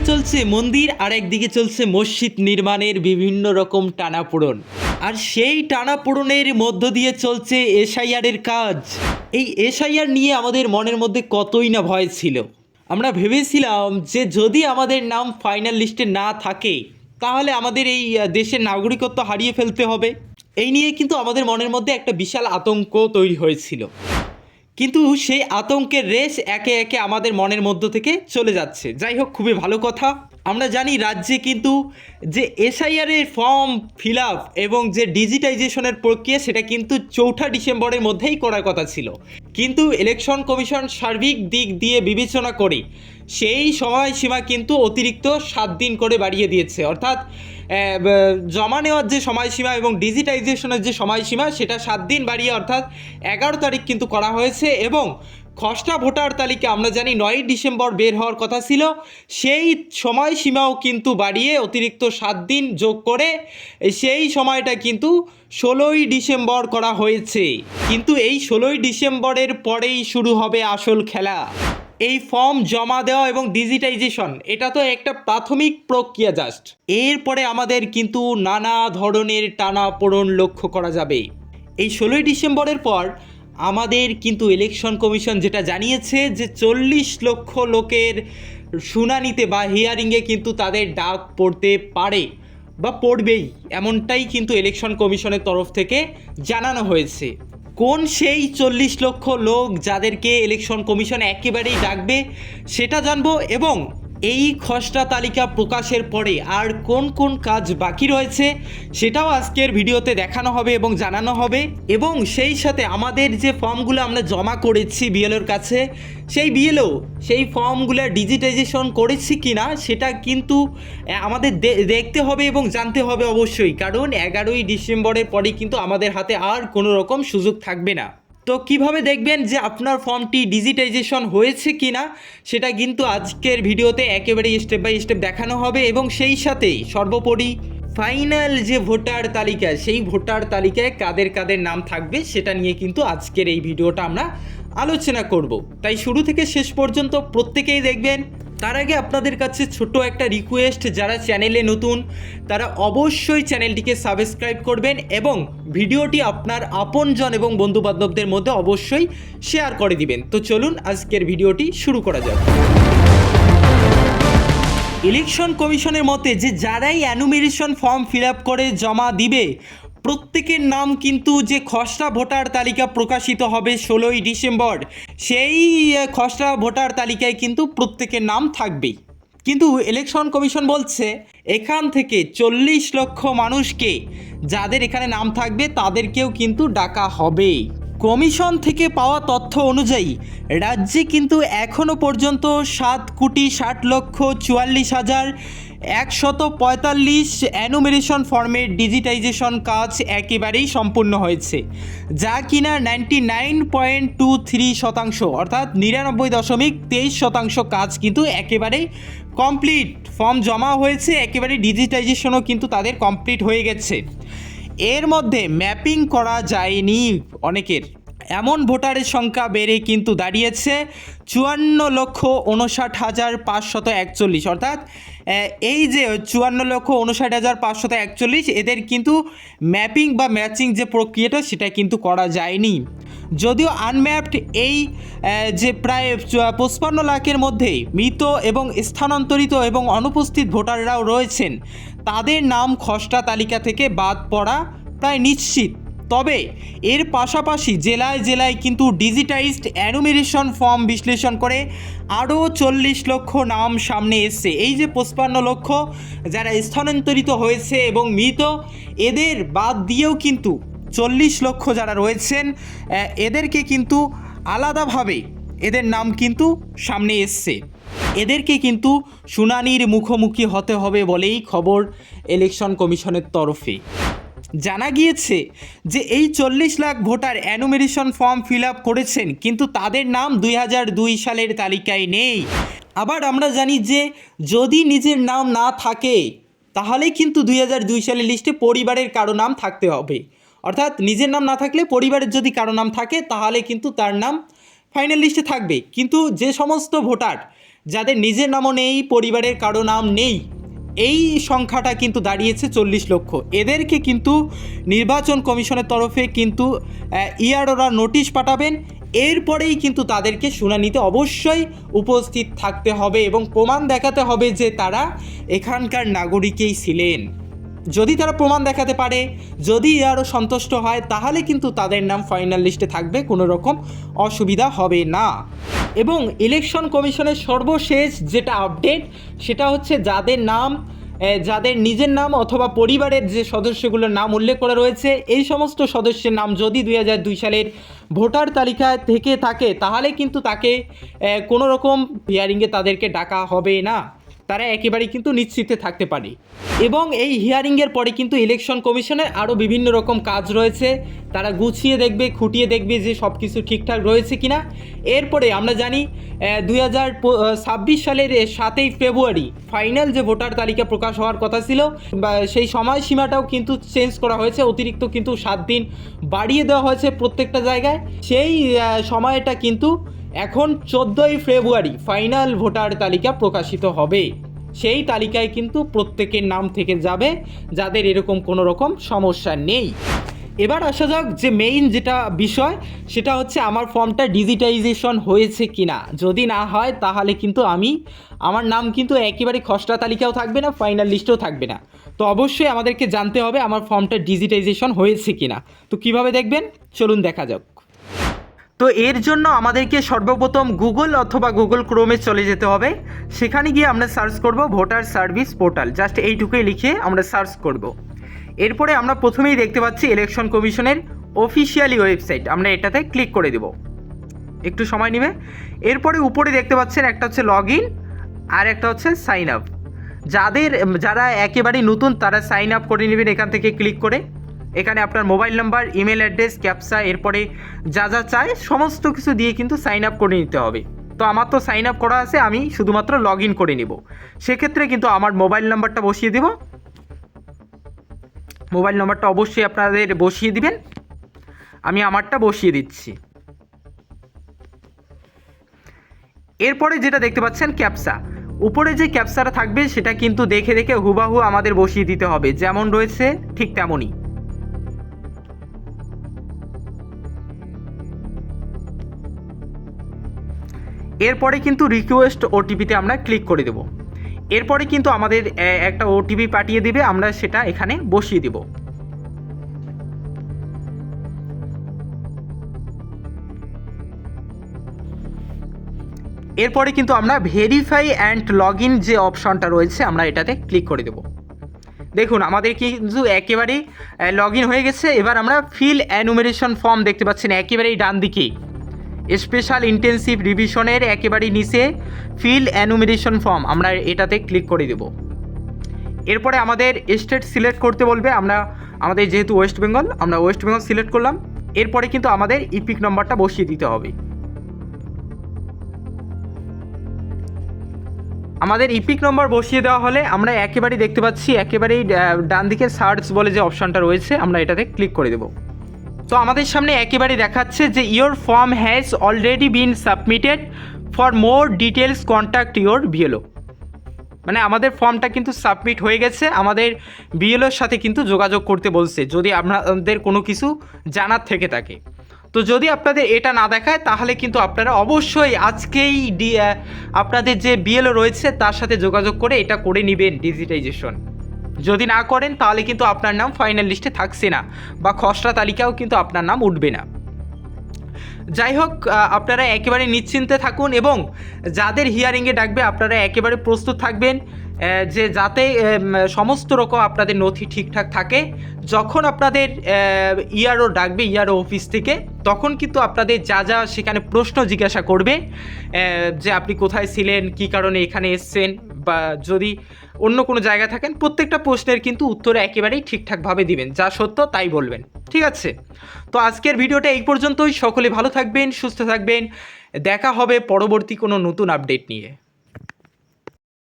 একদিকে চলছে মন্দির আর একদিকে চলছে মসজিদ নির্মাণের বিভিন্ন রকম টানাপোড়ন। আর সেই টানাপোড়নের মধ্য দিয়ে চলছে এসআইআরের কাজ। এই এসআইআর নিয়ে আমাদের মনের মধ্যে কতই না ভয় ছিল। আমরা ভেবেছিলাম যে যদি আমাদের নাম ফাইনাল লিস্টে না থাকে, তাহলে আমাদের এই দেশের নাগরিকত্ব হারিয়ে ফেলতে হবে। এই নিয়ে কিন্তু আমাদের মনের মধ্যে একটা বিশাল আতঙ্ক তৈরি হয়েছিল। কিন্তু সেই আতঙ্কের রেশ একে একে আমাদের মনের মধ্য থেকে চলে যাচ্ছে। যাই হোক, খুবই ভালো কথা। আমরা জানি রাজ্যে কিন্তু যে এসআইআর এর ফর্ম ফিল আপ এবং যে ডিজিটাইজেশনের প্রক্রিয়া, সেটা কিন্তু চৌঠা ডিসেম্বরের মধ্যেই করার কথা ছিল। কিন্তু ইলেকশন কমিশন সার্বিক দিক দিয়ে বিবেচনা করে সেই সময়সীমা কিন্তু অতিরিক্ত সাত দিন করে বাড়িয়ে দিয়েছে। অর্থাৎ জমা নেওয়ার যে সময়সীমা এবং ডিজিটাইজেশনের যে সময়সীমা, সেটা সাত দিন বাড়িয়ে অর্থাৎ এগারো তারিখ কিন্তু করা হয়েছে এবং খসড়া ভোটার তালিকা আমরা জানি নয়ই ডিসেম্বর বের হওয়ার কথা ছিল। সেই সময়সীমাও কিন্তু বাড়িয়ে অতিরিক্ত সাত দিন যোগ করে সেই সময়টা কিন্তু ষোলোই ডিসেম্বর করা হয়েছে। কিন্তু এই ষোলোই ডিসেম্বরের পরেই শুরু হবে আসল খেলা। এই ফর্ম জমা দেওয়া এবং ডিজিটাইজেশন, এটা তো একটা প্রাথমিক প্রক্রিয়া জাস্ট এরপরে আমাদের কিন্তু নানা ধরনের টানা পোড়ন লক্ষ্য করা যাবে। এই ষোলোই ডিসেম্বরের পর আমাদের কিন্তু ইলেকশন কমিশন যেটা জানিয়েছে যে চল্লিশ লক্ষ লোকের শুনানিতে বা হিয়ারিংয়ে কিন্তু তাদের ডাক পড়তে পারে বা পড়বেই, এমনটাই কিন্তু ইলেকশন কমিশনের তরফ থেকে জানানো হয়েছে। কোন সেই চল্লিশ লক্ষ লোক যাদেরকে ইলেকশন কমিশন একেবারেই ডাকবে সেটা জানব এবং এই খসড়া তালিকা প্রকাশের পরে আর কোন কোন কাজ বাকি রয়েছে সেটাও আজকের ভিডিওতে দেখানো হবে এবং জানানো হবে। এবং সেই সাথে আমাদের যে ফর্মগুলো আমরা জমা করেছি বিএলওর কাছে, সেই বিএলও সেই ফর্মগুলো ডিজিটাইজেশন করেছি কি না সেটা কিন্তু আমাদের দেখতে হবে এবং জানতে হবে অবশ্যই। কারণ এগারোই ডিসেম্বরের পরে কিন্তু আমাদের হাতে আর কোনো রকম সুযোগ থাকবে না। তো কীভাবে দেখবেন যে আপনার ফর্মটি ডিজিটাইজেশন হয়েছে কি না সেটা কিন্তু আজকের ভিডিওতে একেবারেই স্টেপ বাই স্টেপ দেখানো হবে এবং সেই সাথেই সর্বোপরি ফাইনাল যে ভোটার তালিকা, সেই ভোটার তালিকায় কাদের কাদের নাম থাকবে, সেটা নিয়ে কিন্তু আজকের এই ভিডিওটা আমরা আলোচনা করব। তাই শুরু থেকে শেষ পর্যন্ত প্রত্যেকেই দেখবেন তার আগে আপনাদের কাছে ছোট একটা রিকোয়েস্ট যারা চ্যানেলে নতুন, তারা অবশ্যই চ্যানেলটিকে সাবস্ক্রাইব করবেন এবং ভিডিওটি আপনার আপনজন এবং বন্ধুবান্ধবদের মধ্যে অবশ্যই শেয়ার করে দিবেন। তো চলুন আজকের ভিডিওটি শুরু করা যাক। ইলেকশন কমিশনের মতে, যে যারাই অ্যানুমিনেশন ফর্ম ফিল আপ করে জমা দিবে, প্রত্যেকের নাম কিন্তু যে খসড়া ভোটার তালিকা প্রকাশিত হবে ষোলোই ডিসেম্বর সেই খসড়া ভোটার তালিকায় কিন্তু প্রত্যেকের নাম থাকবেই। কিন্তু ইলেকশন কমিশন বলছে, এখান থেকে চল্লিশ লক্ষ মানুষকে যাদের এখানে নাম থাকবে, তাদেরকেও কিন্তু ডাকা হবে কমিশন থেকে পাওয়া তথ্য অনুযায়ী, রাজ্যে কিন্তু এখনও পর্যন্ত সাত কোটি ষাট লক্ষ চুয়াল্লিশ হাজার একশত পঁয়তাল্লিশ অ্যানুমেরেশন ফর্মের ডিজিটাইজেশন কাজ একেবারেই সম্পূর্ণ হয়েছে, যা কিনা ninety nine point two three শতাংশ, অর্থাৎ নিরানব্বই দশমিক তেইশ শতাংশ কাজ কিন্তু একেবারেই কমপ্লিট। ফর্ম জমা হয়েছে একেবারে ডিজিটাইজেশনও কিন্তু তাদের কমপ্লিট হয়ে গেছে। এর মধ্যে ম্যাপিং করা যায়নি অনেকের। এমন ভোটারের সংখ্যা বেড়ে কিন্তু দাঁড়িয়েছে চুয়ান্ন লক্ষ উনষাট হাজার পাঁচশত একচল্লিশ। অর্থাৎ এই যে চুয়ান্ন লক্ষ উনষাট হাজার পাঁচশত একচল্লিশ, এদের কিন্তু ম্যাপিং বা ম্যাচিং যে প্রক্রিয়াটা, সেটা কিন্তু করা যায়নি। যদিও আনম্যাপড এই যে প্রায় পঁচপান্ন লাখের মধ্যে মৃত এবং স্থানান্তরিত এবং অনুপস্থিত ভোটাররাও রয়েছেন, তাদের নাম খসড়া তালিকা থেকে বাদ পড়া প্রায় নিশ্চিত। তবে এর পাশাপাশি জেলায় জেলায় কিন্তু ডিজিটাইজড অ্যানুমিনেশন ফর্ম বিশ্লেষণ করে আরও চল্লিশ লক্ষ নাম সামনে এসছে। এই যে পঁচপান্ন লক্ষ যারা স্থানান্তরিত হয়েছে এবং মৃত, এদের বাদ দিয়েও কিন্তু চল্লিশ লক্ষ যারা রয়েছেন এদেরকে কিন্তু আলাদাভাবে এদের নাম কিন্তু সামনে এসছে। এদেরকে কিন্তু শুনানির মুখোমুখি হতে হবে বলেই খবর ইলেকশন কমিশনের তরফে। জানা গিয়েছে যে এই চল্লিশ lakh voter enumeration form fill up করেছেন, কিন্তু তাদের নাম দুই হাজার দুই সালের তালিকায় নেই। আবার আমরা জানি যে যদি নিজের নাম না থাকে, তাহলে কিন্তু দুই হাজার দুই সালের লিস্টে পরিবারের কারও নাম থাকতে হবে। অর্থাৎ নিজের নাম না থাকলে পরিবারের যদি কারও নাম থাকে, তাহলে কিন্তু তার নাম ফাইনাল লিস্টে থাকবে। কিন্তু যে সমস্ত ভোটার, যাদের নিজের নামও নেই, পরিবারের কারও নাম নেই, এই সংখ্যাটা কিন্তু দাঁড়িয়েছে চল্লিশ লক্ষ। এদেরকে কিন্তু নির্বাচন কমিশনের তরফে কিন্তু ইয়ারোরা নোটিশ পাঠাবেন। এরপরেই কিন্তু তাদেরকে শুনানিতে অবশ্যই উপস্থিত থাকতে হবে এবং প্রমাণ দেখাতে হবে যে তারা এখানকার নাগরিকেই ছিলেন। যদি তারা প্রমাণ দেখাতে পারে, যদি আরও সন্তুষ্ট হয়, তাহলে কিন্তু তাদের নাম ফাইনাল লিস্টে থাকবে, কোনো রকম অসুবিধা হবে না। এবং ইলেকশন কমিশনের সর্বশেষ যেটা আপডেট সেটা হচ্ছে যাদের নাম যাদের নিজের নাম অথবা পরিবারের যে সদস্যগুলোর নাম উল্লেখ করা রয়েছে, এই সমস্ত সদস্যের নাম যদি দুই হাজার দুই সালের ভোটার তালিকায় থেকে থাকে, তাহলে কিন্তু তাকে কোনো রকম হিয়ারিংয়ে তাদেরকে ডাকা হবে না। তারা একেবারেই কিন্তু নিশ্চিতে থাকতে পারে। এবং এই হিয়ারিংয়ের পরে কিন্তু ইলেকশন কমিশনের আরও বিভিন্ন রকম কাজ রয়েছে। তারা গুছিয়ে দেখবে, খুঁটিয়ে দেখবে যে সব কিছু ঠিকঠাক রয়েছে কিনা। এরপরে আমরা জানি দুই হাজার ছাব্বিশ সালের সাতই ফেব্রুয়ারি ফাইনাল যে ভোটার তালিকা প্রকাশ হওয়ার কথা ছিল, বা সেই সময়সীমাটাও কিন্তু চেঞ্জ করা হয়েছে। অতিরিক্ত কিন্তু সাত দিন বাড়িয়ে দেওয়া হয়েছে প্রত্যেকটা জায়গায়। সেই সময়টা কিন্তু এখন চোদ্দোই ফেব্রুয়ারি ফাইনাল ভোটার তালিকা প্রকাশিত হবে। সেই তালিকায় কিন্তু প্রত্যেকের নাম থেকে যাবে, যাদের এরকম কোনো রকম সমস্যা নেই। এবার আসা যাক যে মেইন যেটা বিষয়, সেটা হচ্ছে আমার ফর্মটা ডিজিটাইজেশন হয়েছে কি না যদি না হয়, তাহলে কিন্তু আমি, আমার নাম কিন্তু একেবারে খসড়া তালিকাও থাকবে না ফাইনাল লিস্টেও থাকবে না। তো অবশ্যই আমাদেরকে জানতে হবে আমার ফর্মটা ডিজিটাইজেশন হয়েছে কি না তো কীভাবে দেখবেন? চলুন দেখা যাক। তো এর জন্য আমাদেরকে সর্বপ্রথম গুগল অথবা গুগল ক্রোমে চলে যেতে হবে। সেখানে গিয়ে আমরা সার্চ করব ভোটার সার্ভিস পোর্টাল। জাস্ট এইটুকুই লিখে আমরা সার্চ করব। এরপরে আমরা প্রথমেই দেখতে পাচ্ছি ইলেকশন কমিশনের অফিসিয়ালি ওয়েবসাইট। আমরা এটাতে ক্লিক করে দেব। একটু সময় নেবে। এরপরে উপরে দেখতে পাচ্ছেন একটা হচ্ছে লগ ইন আর একটা হচ্ছে সাইন আপ। যাদের, যারা একেবারেই নতুন, তারা সাইন আপ করে নেবেন এখান থেকে ক্লিক করে। এখানে আপনার mobile number, email address, captcha, এরপরে যা যা চায় সমস্ত কিছু দিয়ে কিন্তু সাইন আপ করে নিতে হবে। তো আমার তো সাইন আপ করা আছে, আমি শুধুমাত্র লগ ইন করে নিব। সেক্ষেত্রে কিন্তু আমার মোবাইল নাম্বারটা বসিয়ে দেব। মোবাইল নাম্বারটা অবশ্যই আপনাদের বসিয়ে দিবেন। আমি আমারটা বসিয়ে দিচ্ছি। এরপরে যেটা দেখতে পাচ্ছেন, ক্যাপসা। উপরে যে ক্যাপসাটা থাকবে, সেটা কিন্তু দেখে দেখে হুবাহু আমাদের বসিয়ে দিতে হবে। যেমন রয়েছে, ঠিক তেমনই। এরপরে কিন্তু রিকোয়েস্ট ওটিপিতে আমরা ক্লিক করে দেব। এরপরে কিন্তু আমাদের একটা ওটিপি পাঠিয়ে দিবে, আমরা সেটা এখানে বসিয়ে দেব। এরপরে কিন্তু আমরা ভেরিফাই অ্যান্ড লগ ইন যে অপশনটা রয়েছে, আমরা এটাতে ক্লিক করে দেব। দেখুন, আমাদের কিন্তু একেবারেই লগ ইন হয়ে গেছে। এবার আমরা ফিল অ্যানুমেরেশন ফর্ম দেখতে পাচ্ছেন, একেবারেই ডান দিকেই স্পেশাল ইন্টেন্সিভ রিভিশনের একেবারেই নিচে ফিল অ্যানুমেরেশন ফর্ম, আমরা এটাতে ক্লিক করে দেব। এরপরে আমাদের স্টেট সিলেক্ট করতে বলবে, আমরা আমাদের যেহেতু ওয়েস্ট বেঙ্গল, আমরা ওয়েস্ট বেঙ্গল সিলেক্ট করলাম। এরপরে কিন্তু আমাদের ইপিক নম্বরটা বসিয়ে দিতে হবে। আমাদের ইপিক নম্বর বসিয়ে দেওয়া হলে আমরা একেবারেই দেখতে পাচ্ছি, একেবারেই ডান দিকে সার্চ বলে যে অপশানটা রয়েছে, আমরা এটাতে ক্লিক করে দেব। তো আমাদের সামনে একেবারে দেখাচ্ছে যে your form has already been submitted for more details contact your BLO মানে আমাদের ফর্মটা কিন্তু সাবমিট হয়ে গেছে, আমাদের বিএলওর সাথে কিন্তু যোগাযোগ করতে বলছে, যদি আপনাদের কোনো কিছু জানার থেকে থাকে। তো যদি আপনাদের এটা না দেখায়, তাহলে কিন্তু আপনারা অবশ্যই আজকেই ডি আপনাদের যে বিএলও রয়েছে, তার সাথে যোগাযোগ করে এটা করে নেবেন ডিজিটাইজেশন যদি না করেন, তাহলে কিন্তু আপনার নাম ফাইনাল লিস্টে থাকছে না, বা খসড়া তালিকাও কিন্তু আপনার নাম উঠবে না। যাই হোক আপনারা একেবারে নিশ্চিন্তে থাকুন এবং যাদের হিয়ারিংয়ে ডাকবে, আপনারা একেবারে প্রস্তুত থাকবেন। যে যাতে সমস্ত রকম আপনাদের নথি ঠিকঠাক থাকে, যখন আপনাদের ইয়ারও ডাকবে ইয়ারও অফিস থেকে, তখন কিন্তু আপনাদের যা যা সেখানে প্রশ্ন জিজ্ঞাসা করবে যে আপনি কোথায় ছিলেন, কী কারণে এখানে এসছেন, বা যদি অন্য কোনো জায়গায় থাকেন, প্রত্যেকটা প্রশ্নের কিন্তু উত্তর একেবারেই ঠিকঠাকভাবে দিবেন, যা সত্য তাই বলবেন, ঠিক আছে? তো আজকের ভিডিওটা এই পর্যন্তই, সকলে ভালো থাকবেন, সুস্থ থাকবেন, দেখা হবে পরবর্তী কোনো নতুন আপডেট নিয়ে।